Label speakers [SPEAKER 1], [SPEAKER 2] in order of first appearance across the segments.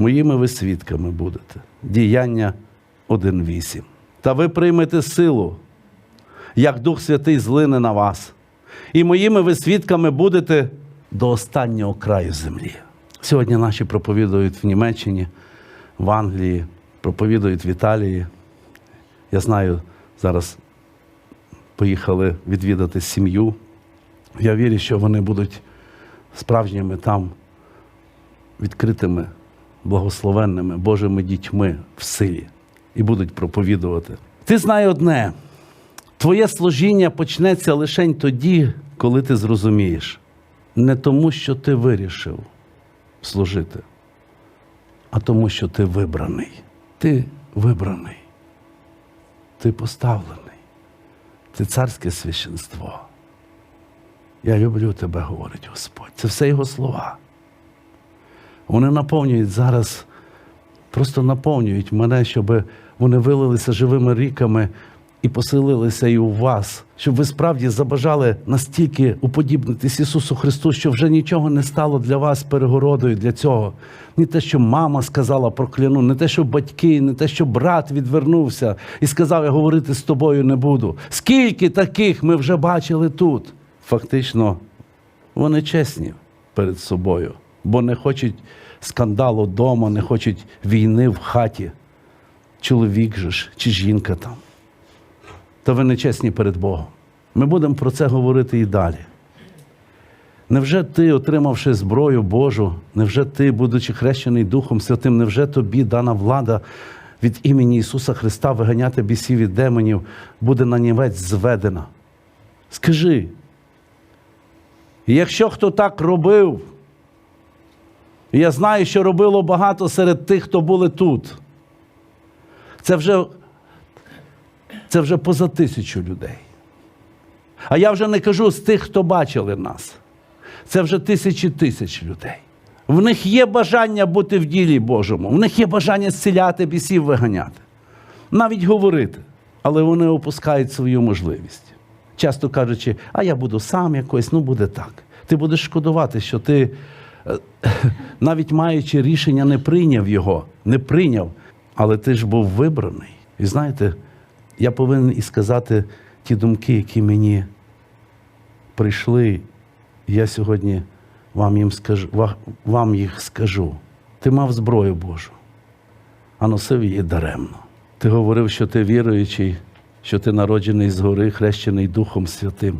[SPEAKER 1] Моїми ви свідками будете. Діяння 1.8. Та ви приймете силу, як Дух Святий злине на вас. І моїми ви свідками будете до останнього краю землі. Сьогодні наші проповідують в Німеччині, в Англії, проповідують в Італії. Я знаю, зараз поїхали відвідати сім'ю. Я вірю, що вони будуть справжніми там відкритими, благословенними Божими дітьми в силі і будуть проповідувати. Ти знай одне: твоє служіння почнеться лише тоді, коли ти зрозумієш, не тому, що ти вирішив служити, а тому, що ти вибраний. Ти вибраний, ти поставлений, ти царське священство. Я люблю тебе, говорить Господь. Це все його слова. Вони наповнюють зараз, просто наповнюють мене, щоб вони вилилися живими ріками і поселилися і у вас, щоб ви справді забажали настільки уподібнитись Ісусу Христу, що вже нічого не стало для вас перегородою для цього. Не те, що мама сказала прокляну, не те, що батьки, не те, що брат відвернувся і сказав, я говорити з тобою не буду. Скільки таких ми вже бачили тут? Фактично, вони чесні перед собою, бо не хочуть скандалу вдома, не хочуть війни в хаті. Чоловік же ж чи жінка там. То ви не чесні перед Богом. Ми будемо про це говорити і далі. Невже ти, отримавши зброю Божу, невже ти, будучи хрещений Духом Святим, невже тобі дана влада від імені Ісуса Христа виганяти бісів і демонів, буде на нівець зведена? Скажи, якщо хто так робив, я знаю, що робило багато серед тих, хто були тут, це вже, це вже поза тисячу людей. А я вже не кажу з тих, хто бачили нас. Це вже тисячі тисяч людей. В них є бажання бути в ділі Божому, в них є бажання зціляти бісів виганяти, навіть говорити, але вони опускають свою можливість. Часто кажучи, а я буду сам якось, ну буде так. Ти будеш шкодувати, що ти, навіть маючи рішення, не прийняв його, не прийняв, але ти ж був вибраний. І знаєте, я повинен і сказати ті думки, які мені прийшли, я сьогодні вам, їм скажу, вам їх скажу. Ти мав зброю Божу, а носив її даремно. Ти говорив, що ти віруючий, що ти народжений згори, хрещений Духом Святим.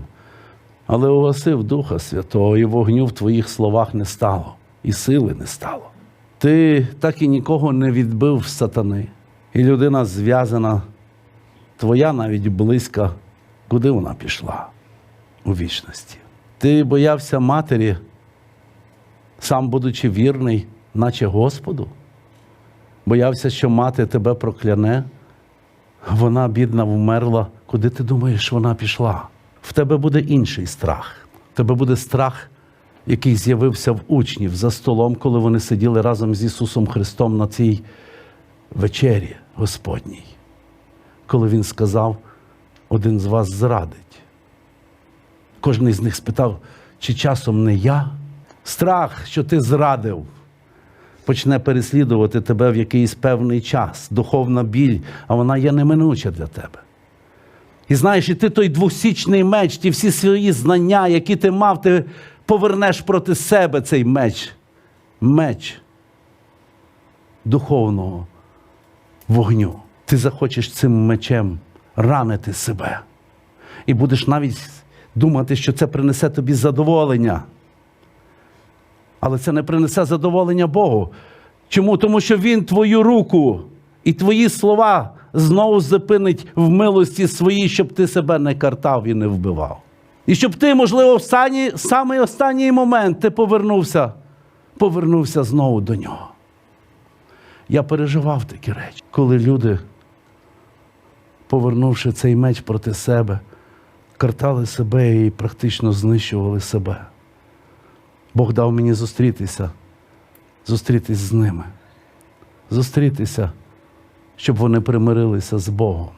[SPEAKER 1] Але угасив Духа Святого, і вогню в твоїх словах не стало, і сили не стало. Ти так і нікого не відбив сатани. І людина зв'язана, твоя навіть близька, куди вона пішла у вічності. Ти боявся матері, сам будучи вірний, наче Господу. Боявся, що мати тебе прокляне, вона, бідна, вмерла. Куди ти думаєш, вона пішла? В тебе буде інший страх. В тебе буде страх, який з'явився в учнів за столом, коли вони сиділи разом з Ісусом Христом на цій вечері Господній. Коли Він сказав, один з вас зрадить. Кожен із них спитав, чи часом не я? Страх, що ти зрадив, почне переслідувати тебе в якийсь певний час, духовна біль, а вона є неминуча для тебе. І знаєш, і ти той двосічний меч, ті всі свої знання, які ти мав, ти повернеш проти себе цей меч. Меч духовного вогню. Ти захочеш цим мечем ранити себе. І будеш навіть думати, що це принесе тобі задоволення. Але це не принесе задоволення Богу. Чому? Тому що Він твою руку і твої слова знову зупинить в милості своїй, щоб ти себе не картав і не вбивав. І щоб ти, можливо, в стані, самий останній момент ти повернувся, повернувся знову до нього. Я переживав такі речі, коли люди, повернувши цей меч проти себе, картали себе і практично знищували себе. Бог дав мені зустрітися, зустрітися з ними, зустрітися, щоб вони примирилися з Богом.